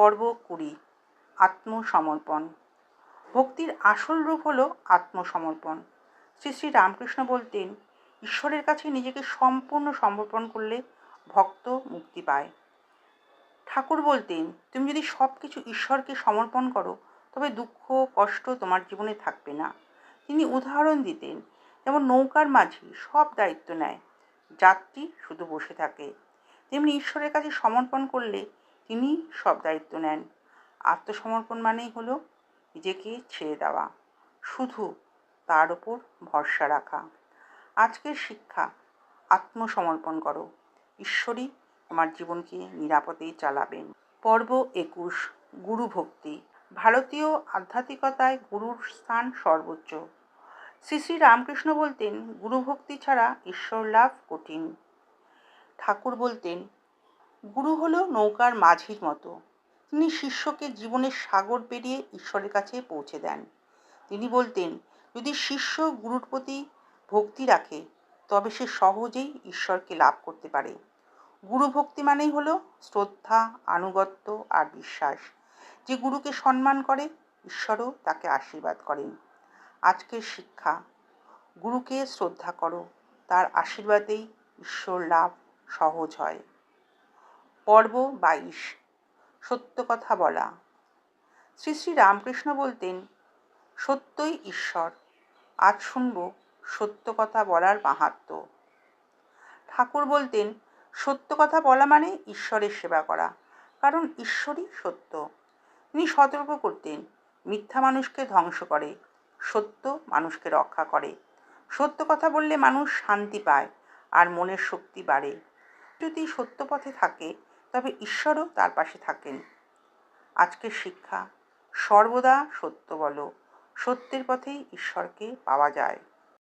পর্ব কুড়ি, আত্মসমর্পণ। ভক্তির আসল রূপ হলো আত্মসমর্পণ। শ্রী শ্রী রামকৃষ্ণ বলতেন, ঈশ্বরের কাছে নিজেকে সম্পূর্ণ সমর্পণ করলে ভক্ত মুক্তি পায়। ঠাকুর বলতেন, তুমি যদি সব কিছু ঈশ্বরকে সমর্পণ করো, তবে দুঃখ, কষ্ট তোমার জীবনে থাকবে না। তিনি উদাহরণ দিতেন, যেমন নৌকার মাঝি সব দায়িত্ব নেয়, যাত্রী শুধু বসে থাকে। তেমনি ঈশ্বরের কাছে সমর্পণ করলে তিনি সব দায়িত্ব নেন। আত্মসমর্পণ মানেই হলো নিজেকে ছেড়ে দেওয়া, শুধু তার ওপর ভরসা রাখা। আজকের শিক্ষা, আত্মসমর্পণ করো। ঈশ্বরই আমার জীবনকে নিরাপদেই চালাবেন। পর্ব একুশ, গুরু ভক্তি। ভারতীয় আধ্যাত্মিকতায় গুরুর স্থান সর্বোচ্চ। শ্রী শ্রী রামকৃষ্ণ বলতেন গুরুভক্তি ছাড়া ঈশ্বর লাভ কঠিন। ঠাকুর বলতেন গুরু হলো নৌকার মাঝির মতো। তিনি শিষ্যকে জীবনের সাগর পেরিয়ে ঈশ্বরের কাছে পৌঁছে দেন। তিনি বলতেন, যদি শিষ্য গুরুর প্রতি ভক্তি রাখে, তবে সে সহজেই ঈশ্বরকে লাভ করতে পারে। গুরু ভক্তি মানেই হলো শ্রদ্ধা, আনুগত্য আর বিশ্বাস। যে গুরুকে সম্মান করে, ঈশ্বরও তাকে আশীর্বাদ করেন। আজকের শিক্ষা, গুরুকে শ্রদ্ধা করো, তার আশীর্বাদেই ঈশ্বর লাভ সহজ হয়। পর্ব বাইশ। সত্য কথা বলা। শ্রী শ্রী রামকৃষ্ণ বলতেন, সত্যই ঈশ্বর, আজ শুনব সত্য কথা বলার মাহাত্ম ঠাকুর বলতেন, সত্য কথা বলা মানে ঈশ্বরের সেবা করা, কারণ ঈশ্বরই সত্য। তিনি সতর্ক করতেন, মিথ্যা মানুষকে ধ্বংস করে, সত্য মানুষকে রক্ষা করে। সত্য কথা বললে মানুষ শান্তি পায় আর মনের শক্তি বাড়ে। যদি সত্য পথে থাকে তবে ঈশ্বরও তার পাশে থাকেন। আজকের শিক্ষা সর্বদা সত্য বলো, সত্যের পথেই ঈশ্বরকে পাওয়া যায়।